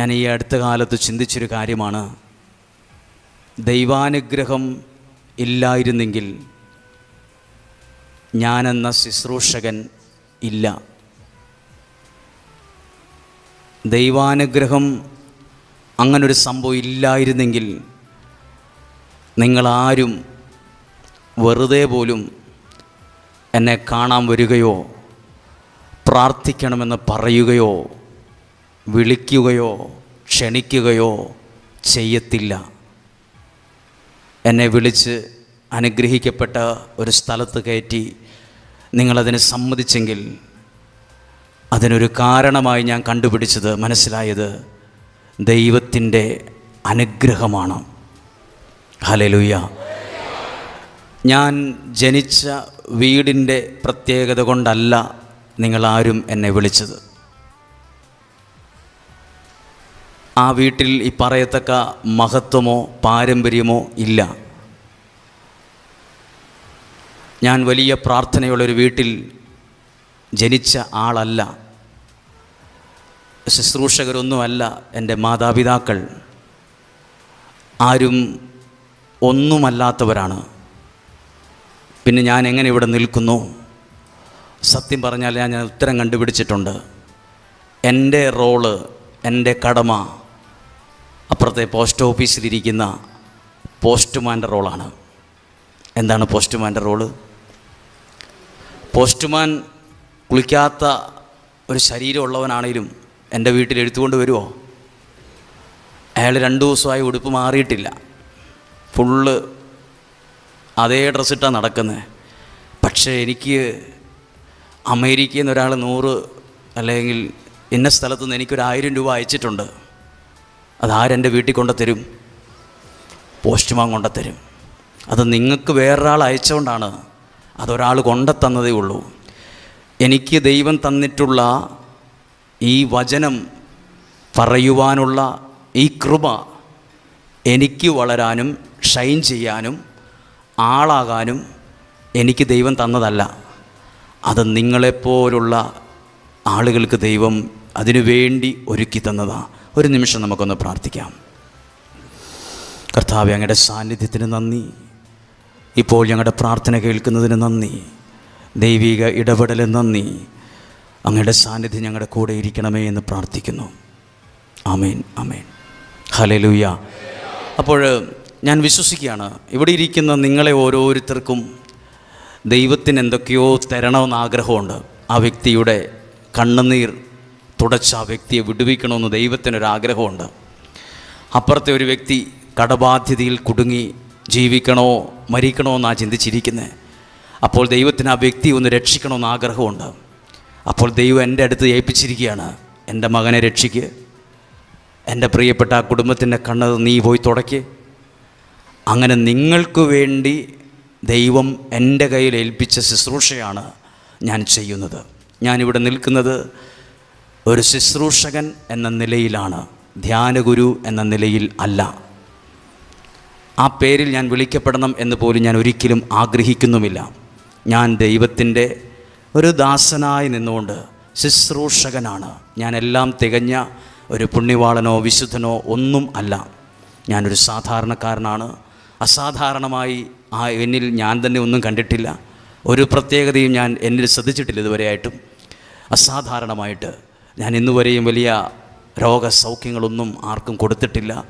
ഞാൻ ഈ അടുത്ത കാലത്ത് ചിന്തിച്ചൊരു കാര്യമാണ്. ദൈവാനുഗ്രഹം ഇല്ലായിരുന്നെങ്കിൽ ഞാനെന്ന ശുശ്രൂഷകൻ ഇല്ല. ദൈവാനുഗ്രഹം അങ്ങനൊരു സംഭവം ഇല്ലായിരുന്നെങ്കിൽ നിങ്ങളാരും വെറുതെ പോലും എന്നെ കാണാൻ വരികയോ പ്രാർത്ഥിക്കണമെന്ന് പറയുകയോ വിളിക്കുകയോ ക്ഷണിക്കുകയോ ചെയ്യത്തില്ല. എന്നെ വിളിച്ച് അനുഗ്രഹിക്കപ്പെട്ട ഒരു സ്ഥലത്ത് കയറ്റി നിങ്ങളതിന് സമ്മതിച്ചെങ്കിൽ അതിനൊരു കാരണമായി ഞാൻ കണ്ടുപിടിച്ചത് മനസ്സിലായത് ദൈവത്തിന്റെ അനുഗ്രഹമാണ്. ഹലലുയ്യ ഞാൻ ജനിച്ച വീടിന്റെ പ്രത്യേകത കൊണ്ടല്ല നിങ്ങളാരും എന്നെ വിളിച്ചത്. ആ വീട്ടിൽ ഈ പറയത്തക്ക മഹത്വമോ പാരമ്പര്യമോ ഇല്ല. ഞാൻ വലിയ പ്രാർത്ഥനയുള്ളൊരു വീട്ടിൽ ജനിച്ച ആളല്ല. ശുശ്രൂഷകരൊന്നുമല്ല എന്റെ മാതാപിതാക്കൾ. ആരും ഒന്നുമല്ലാത്തവരാണ്. പിന്നെ ഞാൻ എങ്ങനെ ഇവിടെ നിൽക്കുന്നു? സത്യം പറഞ്ഞാൽ ഞാൻ ഉത്തരം കണ്ടുപിടിച്ചിട്ടുണ്ട്. എന്റെ റോൾ എന്റെ കടമ അപ്പുറത്തെ പോസ്റ്റ് ഓഫീസിലിരിക്കുന്ന പോസ്റ്റ്മാന്റെ റോളാണ്. എന്താണ് പോസ്റ്റ്മാന്റെ റോൾ? പോസ്റ്റ്മാൻ കുളിക്കാത്ത ഒരു ശരീരമുള്ളവനാണേലും എന്റെ വീട്ടിൽ എഴുത്തുകൊണ്ട് വരുമോ അയാൾ രണ്ട് ദിവസമായി ഉടുപ്പ് മാറിയിട്ടില്ല. ഫുള്ള് അതേ ഡ്രസ്സിട്ടാണ് നടക്കുന്നത് പക്ഷേ എനിക്ക് അമേരിക്കയിൽ നിന്ന് ഒരാൾ നൂറ് അല്ലെങ്കിൽ ഇന്ന സ്ഥലത്തുനിന്ന് നിന്ന് എനിക്കൊരു രൂപ അയച്ചിട്ടുണ്ട്. അതാരെന്റെ വീട്ടിൽ കൊണ്ടുത്തരും പോസ്റ്റ്മാൻ കൊണ്ടുത്തരും അത് നിങ്ങൾക്ക് വേറൊരാൾ അയച്ചുകൊണ്ടാണ് അതൊരാൾ കൊണ്ടെത്തന്നതേ ഉള്ളൂ. എനിക്ക് ദൈവം തന്നിട്ടുള്ള ഈ വചനം പറയുവാനുള്ള ഈ കൃപ എനിക്ക് വളരാനും ഷൈൻ ചെയ്യാനും ആളാകാനും എനിക്ക് ദൈവം തന്നതല്ല. അത് നിങ്ങളെപ്പോലുള്ള ആളുകൾക്ക് ദൈവം അതിനുവേണ്ടി ഒരുക്കി തന്നതാണ് ഒരു നിമിഷം നമുക്കൊന്ന് പ്രാർത്ഥിക്കാം. കർത്താവ് അങ്ങയുടെ സാന്നിധ്യത്തിന് നന്ദി. ഇപ്പോൾ ഞങ്ങളുടെ പ്രാർത്ഥന കേൾക്കുന്നതിന് നന്ദി. ദൈവിക ഇടപെടലിന് നന്ദി. അങ്ങയുടെ സാന്നിധ്യം ഞങ്ങളുടെ കൂടെ ഇരിക്കണമേ എന്ന് പ്രാർത്ഥിക്കുന്നു. അമേൻ ആമേൻ. ഹലലൂയ അപ്പോൾ ഞാൻ വിശ്വസിക്കുകയാണ് ഇവിടെ ഇരിക്കുന്ന നിങ്ങളെ ഓരോരുത്തർക്കും ദൈവത്തിന് എന്തൊക്കെയോ തരണമെന്ന് ആഗ്രഹമുണ്ട്. ആ വ്യക്തിയുടെ കണ്ണുനീർ തുടച്ച ആ വ്യക്തിയെ വിടുവിക്കണമെന്ന് ദൈവത്തിനൊരാഗ്രഹമുണ്ട്. അപ്പുറത്തെ ഒരു വ്യക്തി കടബാധ്യതയിൽ കുടുങ്ങി ജീവിക്കണോ മരിക്കണോ എന്നാണ് ചിന്തിച്ചിരിക്കുന്നത് അപ്പോൾ ദൈവത്തിന് ആ വ്യക്തി ഒന്ന് രക്ഷിക്കണമെന്ന് ആഗ്രഹമുണ്ട്. അപ്പോൾ ദൈവം എന്റെ അടുത്ത് ഏൽപ്പിച്ചിരിക്കുകയാണ് എന്റെ മകനെ രക്ഷിക്ക്. എന്റെ പ്രിയപ്പെട്ട ആ കുടുംബത്തിന്റെ കണ്ണ് നീ പോയി തുടയ്ക്ക്. അങ്ങനെ നിങ്ങൾക്ക് വേണ്ടി ദൈവം എന്റെ കയ്യിൽ ഏൽപ്പിച്ച ശുശ്രൂഷയാണ് ഞാൻ ചെയ്യുന്നത്. ഞാനിവിടെ നിൽക്കുന്നത് ഒരു ശുശ്രൂഷകൻ എന്ന നിലയിലാണ് ധ്യാനഗുരു എന്ന നിലയിൽ അല്ല. ആ പേരിൽ ഞാൻ വിളിക്കപ്പെടണം എന്ന് പോലും ഞാൻ ഒരിക്കലും ആഗ്രഹിക്കുന്നുമില്ല. ഞാൻ ദൈവത്തിന്റെ ഒരു ദാസനായി നിന്നുകൊണ്ട് ശുശ്രൂഷകനാണ്. ഞാൻ എല്ലാം തികഞ്ഞ ഒരു പുണ്യവാളനോ വിശുദ്ധനോ ഒന്നും അല്ല. ഞാനൊരു സാധാരണക്കാരനാണ്. അസാധാരണമായി ആ എന്നിൽ ഞാൻ തന്നെ ഒന്നും കണ്ടിട്ടില്ല. ഒരു പ്രത്യേകതയും ഞാൻ എന്നിൽ ശ്രദ്ധിച്ചിട്ടില്ല ഇതുവരെയായിട്ടും. അസാധാരണമായിട്ട് ഞാൻ ഇന്നുവരെയും വലിയ രോഗസൗഖ്യങ്ങളൊന്നും ആർക്കും കൊടുത്തിട്ടില്ല.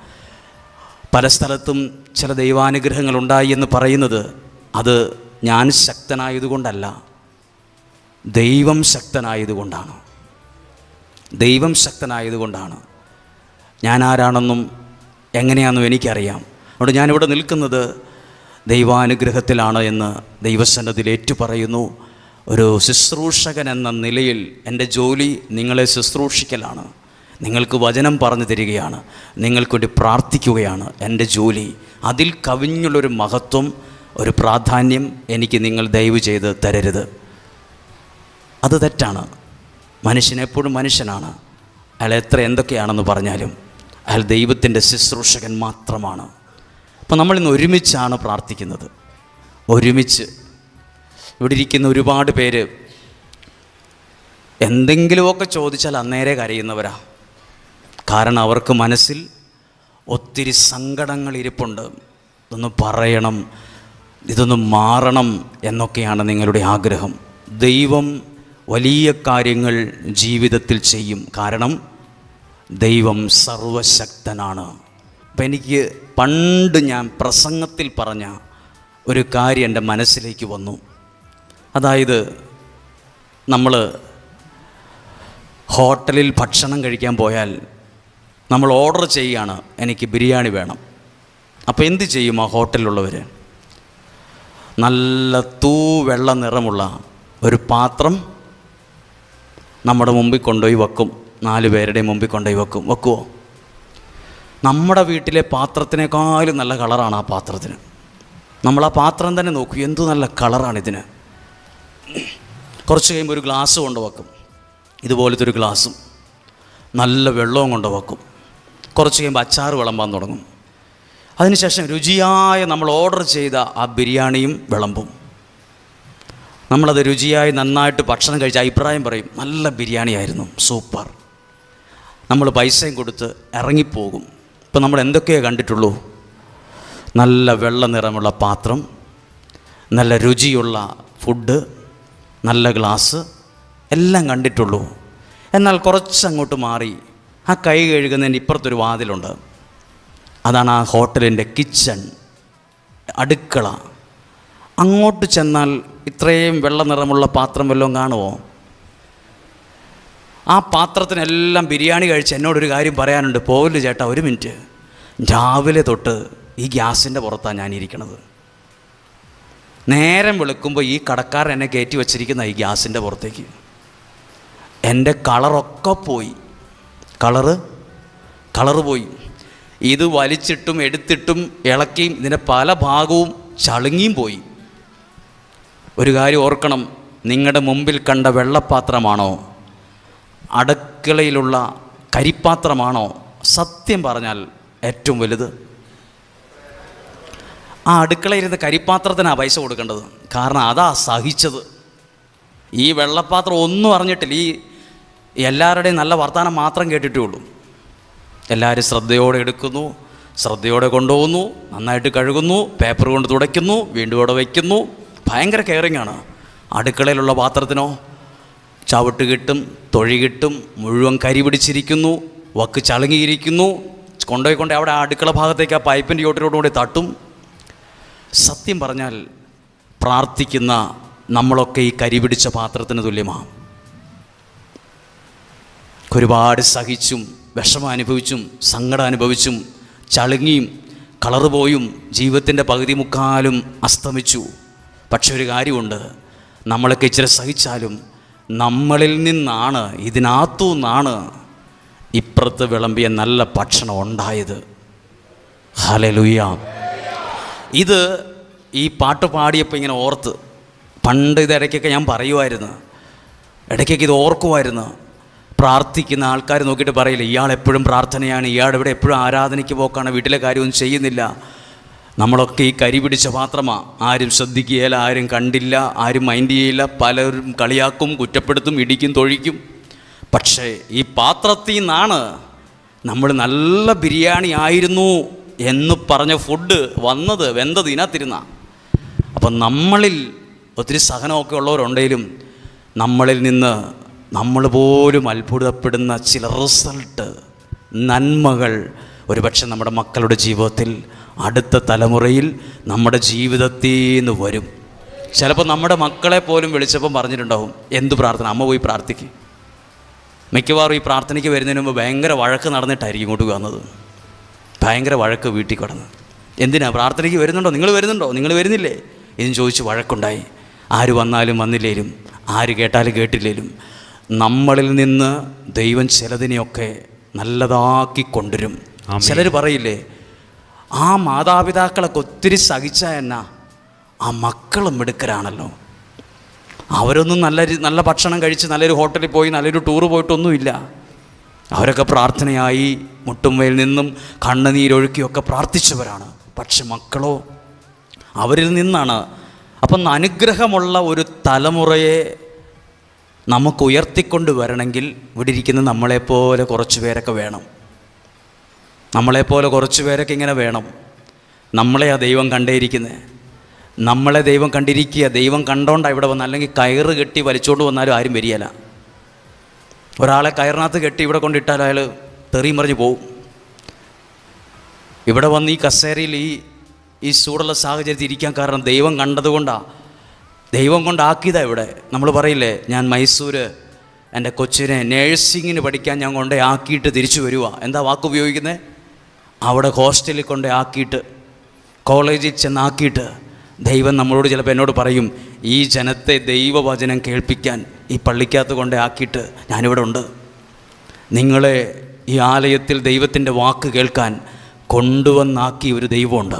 പല സ്ഥലത്തും ചില ദൈവാനുഗ്രഹങ്ങളുണ്ടായി എന്ന് പറയുന്നത് അത് ഞാൻ ശക്തനായതുകൊണ്ടല്ല. ദൈവം ശക്തനായതുകൊണ്ടാണ്. ദൈവം ശക്തനായതുകൊണ്ടാണ്. ഞാൻ ആരാണെന്നും എങ്ങനെയാണെന്നും എനിക്കറിയാം. അതുകൊണ്ട് ഞാനിവിടെ നിൽക്കുന്നത് ദൈവാനുഗ്രഹത്തിലാണ് എന്ന് ദൈവസന്നതിൽ ഏറ്റുപറയുന്നു. ഒരു ശുശ്രൂഷകൻ എന്ന നിലയിൽ എന്റെ ജോലി നിങ്ങളെ ശുശ്രൂഷിക്കലാണ്. നിങ്ങൾക്ക് വചനം പറഞ്ഞു തരികയാണ്. നിങ്ങൾക്ക് വേണ്ടി പ്രാർത്ഥിക്കുകയാണ് എന്റെ ജോലി. അതിൽ കവിഞ്ഞുള്ളൊരു മഹത്വം ഒരു പ്രാധാന്യം എനിക്ക് നിങ്ങൾ ദയവ് ചെയ്ത് തരരുത്. അത് തെറ്റാണ്. മനുഷ്യനെപ്പോഴും മനുഷ്യനാണ്. അയാൾ എത്ര എന്തൊക്കെയാണെന്ന് പറഞ്ഞാലും അയാൾ ദൈവത്തിന്റെ ശുശ്രൂഷകൻ മാത്രമാണ്. അപ്പോൾ നമ്മളിന്ന് ഒരുമിച്ചാണ് പ്രാർത്ഥിക്കുന്നത്. ഒരുമിച്ച് ഇവിടെ ഇരിക്കുന്ന ഒരുപാട് പേര് എന്തെങ്കിലുമൊക്കെ ചോദിച്ചാൽ അന്നേരെ കരയുന്നവരാ. കാരണം അവർക്ക് മനസ്സിൽ ഒത്തിരി സങ്കടങ്ങൾ ഇരിപ്പുണ്ട്. ഇതൊന്ന് പറയണം ഇതൊന്ന് മാറണം എന്നൊക്കെയാണ് നിങ്ങളുടെ ആഗ്രഹം. ദൈവം വലിയ കാര്യങ്ങൾ ജീവിതത്തിൽ ചെയ്യും. കാരണം ദൈവം സർവശക്തനാണ്. അപ്പം എനിക്ക് പണ്ട് ഞാൻ പ്രസംഗത്തിൽ പറഞ്ഞ ഒരു കാര്യം എന്റെ മനസ്സിലേക്ക് വന്നു. അതായത് നമ്മൾ ഹോട്ടലിൽ ഭക്ഷണം കഴിക്കാൻ പോയാൽ നമ്മൾ ഓർഡർ ചെയ്യുകയാണ് എനിക്ക് ബിരിയാണി വേണം. അപ്പോൾ എന്ത് ചെയ്യും ആ ഹോട്ടലിലുള്ളവർ? നല്ല തൂ വെള്ള നിറമുള്ള ഒരു പാത്രം നമ്മുടെ മുമ്പിൽ കൊണ്ടുപോയി വെക്കും. നാല് പേരുടെ മുമ്പിൽ കൊണ്ടുപോയി വെക്കും. വെക്കുമോ നമ്മുടെ വീട്ടിലെ പാത്രത്തിനേക്കാളും നല്ല കളറാണ് ആ പാത്രത്തിന്. നമ്മൾ ആ പാത്രം തന്നെ നോക്കൂ എന്തു നല്ല കളറാണ് ഇതിന്. കുറച്ച് കഴിയുമ്പോൾ ഒരു ഗ്ലാസ് കൊണ്ട് വെക്കും ഇതുപോലത്തെ ഒരു ഗ്ലാസും നല്ല വെള്ളവും കൊണ്ട് വെക്കും കുറച്ച് കഴിയുമ്പോൾ അച്ചാർ വിളമ്പാൻ തുടങ്ങും. അതിനുശേഷം രുചിയായ നമ്മൾ ഓർഡർ ചെയ്ത ആ ബിരിയാണിയും വിളമ്പും. നമ്മളത് രുചിയായി നന്നായിട്ട് ഭക്ഷണം കഴിച്ച അഭിപ്രായം പറയും നല്ല ബിരിയാണി ആയിരുന്നു സൂപ്പർ. നമ്മൾ പൈസയും കൊടുത്ത് ഇറങ്ങിപ്പോകും. ഇപ്പം നമ്മൾ എന്തൊക്കെയാണ് കണ്ടിട്ടുള്ളൂ? നല്ല വെള്ള നിറമുള്ള പാത്രം നല്ല രുചിയുള്ള ഫുഡ് നല്ല ഗ്ലാസ് എല്ലാം കണ്ടിട്ടുള്ളൂ. എന്നാൽ കുറച്ചങ്ങോട്ട് മാറി ആ കൈ കഴുകുന്നതിന്റെ ഇപ്പുറത്തൊരു വാതിലുണ്ട്. അതാണ് ആ ഹോട്ടലിന്റെ കിച്ചൺ അടുക്കള. അങ്ങോട്ട് ചെന്നാൽ ഇത്രയും വെള്ള നിറമുള്ള പാത്രം വല്ലതും കാണുമോ ആ പാത്രത്തിനെല്ലാം ബിരിയാണി കഴിച്ച് എന്നോടൊരു കാര്യം പറയാനുണ്ട്. പോവില്ല ചേട്ടാ ഒരു മിനിറ്റ്. രാവിലെ തൊട്ട് ഈ ഗ്യാസിന്റെ പുറത്താണ് ഞാനിരിക്കണത്. നേരം വെളുക്കുമ്പോൾ ഈ കടക്കാരൻ എന്നെ കയറ്റി വച്ചിരിക്കുന്ന ഈ ഗ്യാസിന്റെ പുറത്തേക്ക്. എന്റെ കളറൊക്കെ പോയി. കളറ്? കളറ് പോയി. ഇത് വലിച്ചിട്ടും എടുത്തിട്ടും ഇളക്കിയും ഇതിന്റെ പല ഭാഗവും ചളുങ്ങിയും പോയി. ഒരു കാര്യം ഓർക്കണം നിങ്ങളുടെ മുമ്പിൽ കണ്ട വെള്ളപ്പാത്രമാണോ? അടുക്കളയിലുള്ള കരിപ്പാത്രമാണോ? സത്യം പറഞ്ഞാൽ ഏറ്റവും വലുത്. ആ അടുക്കളയിരുന്ന കരിപ്പാത്രത്തിനാണ് പൈസ കൊടുക്കേണ്ടത്. കാരണം അതാ സഹിച്ചത്. ഈ വെള്ളപ്പാത്രം ഒന്നും അറിഞ്ഞിട്ടില്ല. ഈ എല്ലാവരുടെയും നല്ല വർത്തമാനം മാത്രം കേട്ടിട്ടേ ഉള്ളൂ എല്ലാവരും ശ്രദ്ധയോടെ എടുക്കുന്നു ശ്രദ്ധയോടെ കൊണ്ടുപോകുന്നു നന്നായിട്ട് കഴുകുന്നു പേപ്പർ കൊണ്ട് തുടയ്ക്കുന്നു വീണ്ടും അവിടെ വയ്ക്കുന്നു ഭയങ്കര കെയറിങ് ആണ്. അടുക്കളയിലുള്ള പാത്രത്തിനോ ചവിട്ട് കിട്ടും തൊഴി കിട്ടും മുഴുവൻ കരി പിടിച്ചിരിക്കുന്നു വക്ക് ചളുങ്ങിയിരിക്കുന്നു. കൊണ്ടുപോയി കൊണ്ടേ അവിടെ അടുക്കള ഭാഗത്തേക്ക് ആ പൈപ്പിന്റെ ചോട്ടിലോട്ടുകൂടി തട്ടും. സത്യം പറഞ്ഞാൽ പ്രാർത്ഥിക്കുന്ന നമ്മളൊക്കെ ഈ കരിപിടിച്ച പാത്രത്തിന് തുല്യമാണ്. ഒരുപാട് സഹിച്ചും വിഷമം അനുഭവിച്ചും സങ്കടം അനുഭവിച്ചും ചളുങ്ങിയും കളറ് പോയും ജീവിതത്തിന്റെ പകുതി മുക്കാലും അസ്തമിച്ചു. പക്ഷെ ഒരു കാര്യമുണ്ട് നമ്മളൊക്കെ ഇച്ചിരി സഹിച്ചാലും നമ്മളിൽ നിന്നാണ് ഇതിനകത്തു നിന്നാണ് ഇപ്പുറത്ത് വിളമ്പിയ നല്ല ഭക്ഷണം ഉണ്ടായത്. ഹലലുയ്യ ഇത് ഈ പാട്ട് പാടിയപ്പോൾ ഇങ്ങനെ ഓർത്ത് പണ്ട് ഇത് ഇടയ്ക്കൊക്കെ ഞാൻ പറയുമായിരുന്നു ഇടയ്ക്കൊക്കെ ഇത് ഓർക്കുമായിരുന്നു പ്രാർത്ഥിക്കുന്ന ആൾക്കാർ നോക്കിയിട്ട് പറയില്ല ഇയാൾ എപ്പോഴും പ്രാർത്ഥനയാണ് ഇയാൾ ഇവിടെ എപ്പോഴും ആരാധനയ്ക്ക് പോക്കാണ് വീട്ടിലെ കാര്യമൊന്നും ചെയ്യുന്നില്ല. നമ്മളൊക്കെ ഈ കരി പിടിച്ച പാത്രമാണ് ആരും ശ്രദ്ധിക്കുകയില്ല ആരും കണ്ടില്ല ആരും മൈൻഡ് ചെയ്യില്ല. പലരും കളിയാക്കും കുറ്റപ്പെടുത്തും ഇടിക്കും തൊഴിക്കും. പക്ഷേ ഈ പാത്രത്തിൽ നിന്നാണ് നമ്മൾ നല്ല ബിരിയാണി ആയിരുന്നു. എന്ന് പറഞ്ഞ ഫുഡ് വന്നത് വെന്തത് ഇതിനകത്തിരുന്ന. അപ്പം നമ്മളിൽ ഒത്തിരി സഹനമൊക്കെ ഉള്ളവരുണ്ടെങ്കിലും നമ്മളിൽ നിന്ന് നമ്മൾ പോലും അത്ഭുതപ്പെടുന്ന ചില റിസൾട്ട് നന്മകൾ ഒരുപക്ഷെ നമ്മുടെ മക്കളുടെ ജീവിതത്തിൽ അടുത്ത തലമുറയിൽ നമ്മുടെ ജീവിതത്തിൽ നിന്ന് വരും. ചിലപ്പോൾ നമ്മുടെ മക്കളെ പോലും വിളിച്ചപ്പം പറഞ്ഞിട്ടുണ്ടാവും എന്ത് പ്രാർത്ഥന? അമ്മ പോയി പ്രാർത്ഥിക്കും. മിക്കവാറും ഈ പ്രാർത്ഥനയ്ക്ക് വരുന്നതിന് മുമ്പ് ഭയങ്കര വഴക്ക് നടന്നിട്ടായിരിക്കും ഇങ്ങോട്ട് വന്നത്. ഭയങ്കര വഴക്ക് വീട്ടിൽ കിടന്ന്. എന്തിനാ? പ്രാർത്ഥനയ്ക്ക് വരുന്നുണ്ടോ? നിങ്ങൾ വരുന്നുണ്ടോ? നിങ്ങൾ വരുന്നില്ലേ? എന്ന് ചോദിച്ച് വഴക്കുണ്ടായി. ആര് വന്നാലും വന്നില്ലേലും ആര് കേട്ടാലും കേട്ടില്ലേലും നമ്മളിൽ നിന്ന് ദൈവം ചിലതിനെയൊക്കെ നല്ലതാക്കി കൊണ്ടുവരും. ചിലർ പറയില്ലേ ആ മാതാപിതാക്കളൊക്കെ ഒത്തിരി സഹിച്ച എന്നാ? ആ മക്കളും മിടുക്കരാണല്ലോ. അവരൊന്നും നല്ല നല്ല ഭക്ഷണം കഴിച്ച് നല്ലൊരു ഹോട്ടലിൽ പോയി നല്ലൊരു ടൂറ് പോയിട്ടൊന്നുമില്ല. അവരൊക്കെ പ്രാർത്ഥനയായി മുട്ടുമ്മയിൽ നിന്നും കണ്ണുനീരൊഴുക്കിയൊക്കെ പ്രാർത്ഥിച്ചവരാണ്. പക്ഷെ മക്കളോ അവരിൽ നിന്നാണ്. അപ്പം അനുഗ്രഹമുള്ള ഒരു തലമുറയെ നമുക്ക് ഉയർത്തിക്കൊണ്ട് വരണമെങ്കിൽ ഇവിടെ ഇരിക്കുന്ന നമ്മളെപ്പോലെ കുറച്ച് പേരൊക്കെ വേണം. നമ്മളെപ്പോലെ കുറച്ച് പേരൊക്കെ ഇങ്ങനെ വേണം. നമ്മളെ ആ ദൈവം കണ്ടേയിരിക്കുന്നത് നമ്മളെ ദൈവം കണ്ടിരിക്കുക. ദൈവം കണ്ടോണ്ടാണ് ഇവിടെ വന്ന് അല്ലെങ്കിൽ കയറ് കെട്ടി വലിച്ചുകൊണ്ട് വന്നാലും ആരും വരികയില്ല ഒരാളെ കയറിനകത്ത് കെട്ടി ഇവിടെ കൊണ്ടിട്ടാൽ അയാൾ തെറിയും മറിഞ്ഞ് പോവും. ഇവിടെ വന്ന് ഈ കസേരയിൽ ഈ ഈ ചൂടുള്ള സാഹചര്യത്തിൽ ഇരിക്കാൻ കാരണം ദൈവം കണ്ടതുകൊണ്ടാണ് ദൈവം കൊണ്ടാക്കിയതാണ് ഇവിടെ. നമ്മൾ പറയില്ലേ ഞാൻ മൈസൂര് എന്റെ കൊച്ചിനെ നേഴ്സിങ്ങിന് പഠിക്കാൻ ഞാൻ കൊണ്ടേ ആക്കിയിട്ട് തിരിച്ചു വരിക എന്താ വാക്ക് ഉപയോഗിക്കുന്നത് അവിടെ ഹോസ്റ്റലിൽ കൊണ്ടേ ആക്കിയിട്ട് കോളേജിൽ ചെന്നാക്കിയിട്ട് ദൈവം നമ്മളോട് ചിലപ്പോൾ എന്നോട് പറയും ഈ ജനത്തെ ദൈവവചനം കേൾപ്പിക്കാൻ ഈ പള്ളിക്കകത്ത് കൊണ്ടേ ആക്കിയിട്ട് ഞാനിവിടെ ഉണ്ട്. നിങ്ങളെ ഈ ആലയത്തിൽ ദൈവത്തിന്റെ വാക്ക് കേൾക്കാൻ കൊണ്ടുവന്നാക്കി ഒരു ദൈവമുണ്ട്.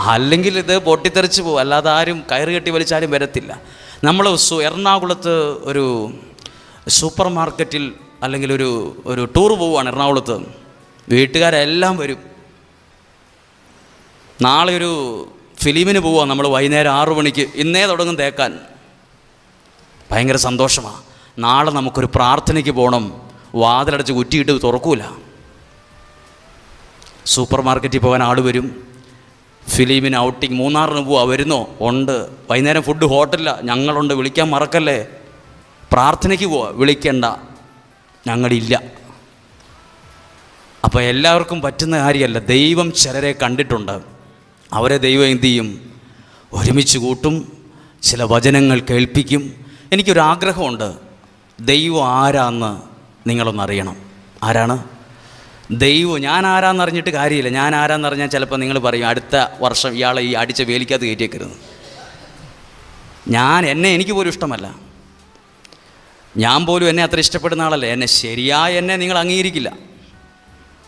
അല്ലെങ്കിൽ ഇത് പൊട്ടിത്തെറിച്ച് പോകും അല്ലാതെ ആരും കയറി കെട്ടി വലിച്ചാലും വരത്തില്ല. നമ്മൾ സു- എറണാകുളത്ത് ഒരു സൂപ്പർ മാർക്കറ്റിൽ അല്ലെങ്കിൽ ഒരു ഒരു ടൂർ പോവുകയാണ് എറണാകുളത്ത്. വീട്ടുകാരെല്ലാം വരും. നാളെ ഒരു ഫിലിമിന് പോവാം. നമ്മൾ വൈകുന്നേരം ആറു മണിക്ക്. ഇന്നേ തുടങ്ങും തേക്കാൻ. ഭയങ്കര സന്തോഷമാണ് നാളെ നമുക്കൊരു പ്രാർത്ഥനയ്ക്ക് പോകണം വാതിലടച്ച് കുറ്റിയിട്ട് തുറക്കൂല. സൂപ്പർ മാർക്കറ്റിൽ പോകാൻ ആൾ വരും. ഫിലിമിന് ഔട്ടിങ് മൂന്നാറിന് പോവാ വരുന്നോ? ഉണ്ട്. വൈകുന്നേരം ഫുഡ് ഹോട്ടലില്ല ഞങ്ങളുണ്ട് വിളിക്കാൻ മറക്കല്ലേ? പ്രാർത്ഥനയ്ക്ക് പോവാ. വിളിക്കണ്ട. ഞങ്ങളില്ല. അപ്പോൾ എല്ലാവർക്കും പറ്റുന്ന കാര്യമല്ല. ദൈവം ചിലരെ കണ്ടിട്ടുണ്ട്. അവരെ ദൈവം എന്തു ചെയ്യും? ഒരുമിച്ച് കൂട്ടും. ചില വചനങ്ങൾ കേൾപ്പിക്കും. എനിക്കൊരാഗ്രഹമുണ്ട്. ദൈവം ആരാന്ന് നിങ്ങളൊന്നറിയണം. ആരാണ്? ദൈവം ഞാൻ ആരാന്ന് അറിഞ്ഞിട്ട് കാര്യമില്ല. ഞാൻ ആരാന്ന് അറിഞ്ഞാൽ ചിലപ്പോൾ നിങ്ങൾ പറയും അടുത്ത വർഷം ഇയാളെ ഈ അടിച്ച വേലിക്കകത്ത് കയറ്റിയേക്കരുത്. ഞാൻ എന്നെ എനിക്ക് പോലും ഇഷ്ടമല്ല. ഞാൻ പോലും എന്നെ അത്ര ഇഷ്ടപ്പെടുന്ന ആളല്ല. എന്നെ ശരിയായ എന്നെ നിങ്ങൾ അംഗീകരിക്കില്ല.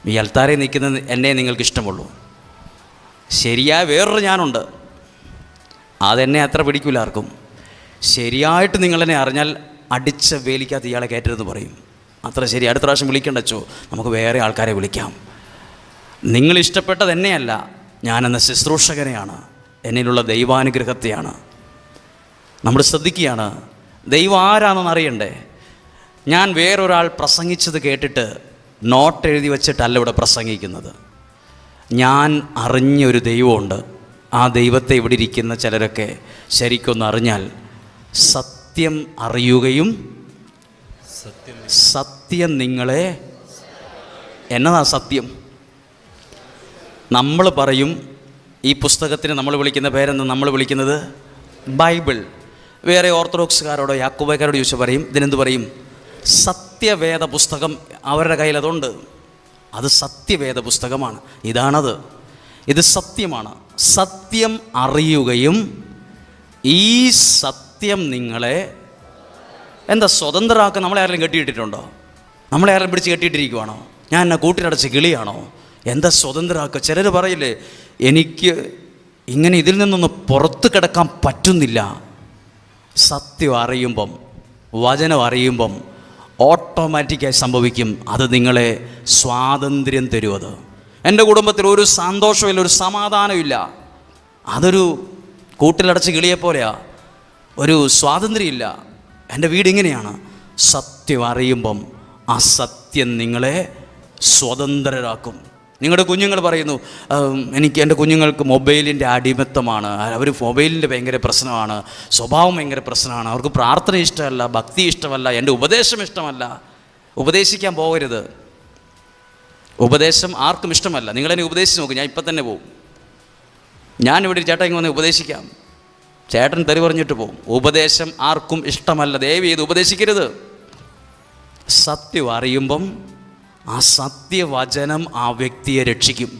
ഈ അൽത്താരെ നിൽക്കുന്ന എന്നെ നിങ്ങൾക്ക് ഇഷ്ടമുള്ളൂ. ശരിയായ വേറൊരു ഞാനുണ്ട്. അതെന്നെ അത്ര പിടിക്കില്ല ആർക്കും. ശരിയായിട്ട് നിങ്ങളെന്നെ അറിഞ്ഞാൽ അടിച്ച വേലിക്കകത്ത് ഇയാളെ കയറ്റരുതെന്ന് പറയും. അത്ര ശരി. അടുത്ത പ്രാവശ്യം വിളിക്കണ്ടച്ചോ നമുക്ക് വേറെ ആൾക്കാരെ വിളിക്കാം. നിങ്ങൾ ഇഷ്ടപ്പെട്ടത് എന്നെയല്ല ഞാനെന്ന ശുശ്രൂഷകനെയാണ്. എന്നിലുള്ള ദൈവാനുഗ്രഹത്തെയാണ്. നമ്മൾ ശ്രദ്ധിക്കുകയാണ് ദൈവം ആരാണെന്ന് അറിയണ്ടേ? ഞാൻ വേറൊരാൾ പ്രസംഗിച്ചത് കേട്ടിട്ട് നോട്ട് എഴുതി വച്ചിട്ടല്ല ഇവിടെ പ്രസംഗിക്കുന്നത്. ഞാൻ അറിഞ്ഞൊരു ദൈവമുണ്ട്. ആ ദൈവത്തെ ഇവിടെ ഇരിക്കുന്ന ചിലരൊക്കെ ശരിക്കൊന്ന് അറിഞ്ഞാൽ സത്യം അറിയുകയും സത്യം നിങ്ങളെ എന്നതാ സത്യം? നമ്മൾ പറയും ഈ പുസ്തകത്തിന് നമ്മൾ വിളിക്കുന്ന പേരെന്ന് നമ്മൾ വിളിക്കുന്നത്? ബൈബിൾ. വേറെ ഓർത്തഡോക്സുകാരോടോ യാക്കോബക്കാരോട് ചോദിച്ചു പറയും ഇതിനെന്ത് പറയും? സത്യവേദ പുസ്തകം അവരുടെ കയ്യിൽ അതുണ്ട്. അത് സത്യവേദ പുസ്തകമാണ്. ഇതാണത്. ഇത് സത്യമാണ്. സത്യം അറിയുകയും ഈ സത്യം നിങ്ങളെ എന്താ സ്വതന്ത്രമാക്കാൻ നമ്മളെ ആരെങ്കിലും കെട്ടിയിട്ടിട്ടുണ്ടോ? നമ്മളെ ആരെങ്കിലും പിടിച്ച് കെട്ടിയിട്ടിരിക്കുവാണോ? ഞാൻ എന്നെ കൂട്ടിലടച്ച് കിളിയാണോ? എന്താ സ്വതന്ത്രമാക്കുക ചിലർ പറയില്ലേ എനിക്ക് ഇങ്ങനെ ഇതിൽ നിന്നൊന്ന് പുറത്ത് കിടക്കാൻ പറ്റുന്നില്ല. സത്യം അറിയുമ്പം വചനം അറിയുമ്പം ഓട്ടോമാറ്റിക്കായി സംഭവിക്കും. അത് നിങ്ങളെ സ്വാതന്ത്ര്യം തരും അത് എന്റെ കുടുംബത്തിൽ ഒരു സന്തോഷമില്ല ഒരു സമാധാനമില്ല. അതൊരു കൂട്ടിലടച്ച് കിളിയെപ്പോലെയാ. ഒരു സ്വാതന്ത്ര്യമില്ല. എന്റെ വീട് ഇങ്ങനെയാണ്. സത്യം അറിയുമ്പം ആ സത്യം നിങ്ങളെ സ്വതന്ത്രരാക്കും. നിങ്ങളുടെ കുഞ്ഞുങ്ങൾ പറയുന്നു എനിക്ക് എന്റെ കുഞ്ഞുങ്ങൾക്ക് മൊബൈലിന്റെ അടിമത്തമാണ്. അവർ മൊബൈലിന്റെ ഭയങ്കര പ്രശ്നമാണ്. സ്വഭാവം ഭയങ്കര പ്രശ്നമാണ്. അവർക്ക് പ്രാർത്ഥന ഇഷ്ടമല്ല ഭക്തി ഇഷ്ടമല്ല എന്റെ ഉപദേശം ഇഷ്ടമല്ല. ഉപദേശിക്കാൻ പോകരുത്. ഉപദേശം ആർക്കും ഇഷ്ടമല്ല. നിങ്ങളെന്നെ ഉപദേശിച്ച് നോക്കും ഞാൻ ഇപ്പം തന്നെ പോകും ഞാനിവിടെ ഇവിടെ ഇങ്ങനെ വന്ന് ഉപദേശിക്കാം. ചേട്ടൻ തെറി പറഞ്ഞിട്ട് പോകും. ഉപദേശം ആർക്കും ഇഷ്ടമല്ല. ദയവ് ചെയ്ത് ഉപദേശിക്കരുത്. സത്യം അറിയുമ്പം ആ സത്യവചനം ആ വ്യക്തിയെ രക്ഷിക്കും.